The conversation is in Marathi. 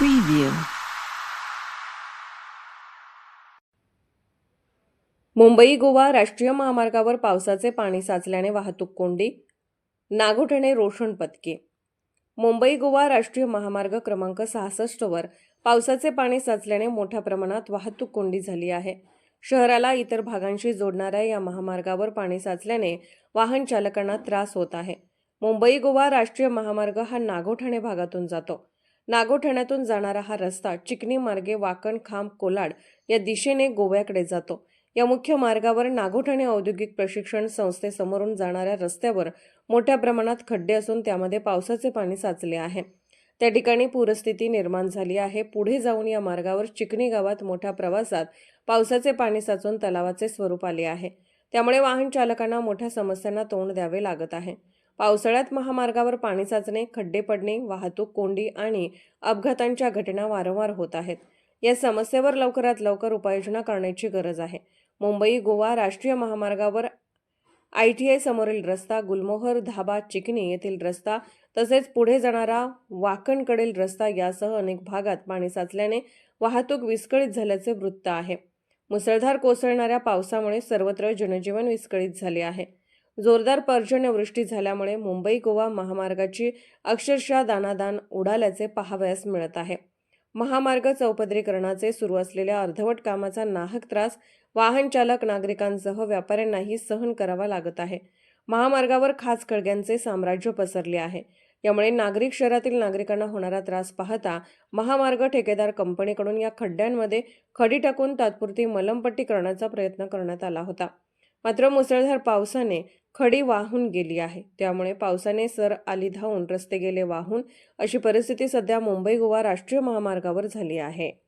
Preview. मुंबई गोवा राष्ट्रीय महामार्गावर पावसाचे पाणी साचल्याने वाहतूक कोंडी. नागोठणे रोशन पथके. मुंबई गोवा राष्ट्रीय महामार्ग क्रमांक सहासष्टवर पावसाचे पाणी साचल्याने मोठ्या प्रमाणात वाहतूक कोंडी झाली आहे. शहराला इतर भागांशी जोडणाऱ्या या महामार्गावर पाणी साचल्याने वाहन चालकांना त्रास होत आहे. मुंबई गोवा राष्ट्रीय महामार्ग हा नागोठणे भागातून जातो. नागोठण्यातून जाणारा हा रस्ता चिकणी मार्गे वाकण खांब कोलाड या दिशेने गोव्याकडे जातो. या मुख्य मार्गावर नागोठणे औद्योगिक प्रशिक्षण संस्थेसमोरून जाणाऱ्या रस्त्यावर मोठ्या प्रमाणात खड्डे असून त्यामध्ये पावसाचे पाणी साचले आहे. त्या ठिकाणी पूरस्थिती निर्माण झाली आहे. पुढे जाऊन या मार्गावर चिकणी गावात मोठ्या प्रवासात पावसाचे पाणी साचून तलावाचे स्वरूप आले आहे. त्यामुळे वाहन चालकांना मोठ्या समस्यांना तोंड द्यावे लागत आहे. पावसाळ्यात महामार्गावर पाणी साचणे खड्डे पडणे वाहतूक कोंडी आणि अपघातांच्या घटना वारंवार होत आहेत. या समस्येवर लवकरात लवकर उपाययोजना करण्याची गरज आहे. मुंबई गोवा राष्ट्रीय महामार्गावर आय टी आय समोरील रस्ता गुलमोहर धाबा चिकणी येथील रस्ता तसेच पुढे जाणारा वाकणकडील रस्ता यासह अनेक भागात पाणी साचल्याने वाहतूक विस्कळीत झाल्याचे वृत्त आहे. मुसळधार कोसळणाऱ्या पावसामुळे सर्वत्र जनजीवन विस्कळीत झाले आहे. जोरदार पर्जन्यवृष्टी झाल्यामुळे मुंबई गोवा महामार्गाची अक्षरशः दानादान उडाल्याचे पाहावयास मिळत आहे. महामार्ग चौपदरीकरणाचे सुरू असलेल्या अर्धवट कामाचा नाहक त्रास वाहन चालक नागरिकांसह व्यापाऱ्यांनाही सहन करावा लागत आहे. महामार्गावर खास खळग्यांचे साम्राज्य पसरले आहे. यामुळे नागरिक शहरातील नागरिकांना होणारा त्रास पाहता महामार्ग ठेकेदार कंपनीकडून या खड्ड्यांमध्ये खडी टाकून तात्पुरती मलमपट्टी करण्याचा प्रयत्न करण्यात आला होता. मात्र मुसळधार पावसाने खडी वाहून गेली आहे. त्यामुळे पावसाने सर आली धावून रस्ते गेले वाहून अशी परिस्थिती सध्या मुंबई गोवा राष्ट्रीय महामार्गावर झाली आहे.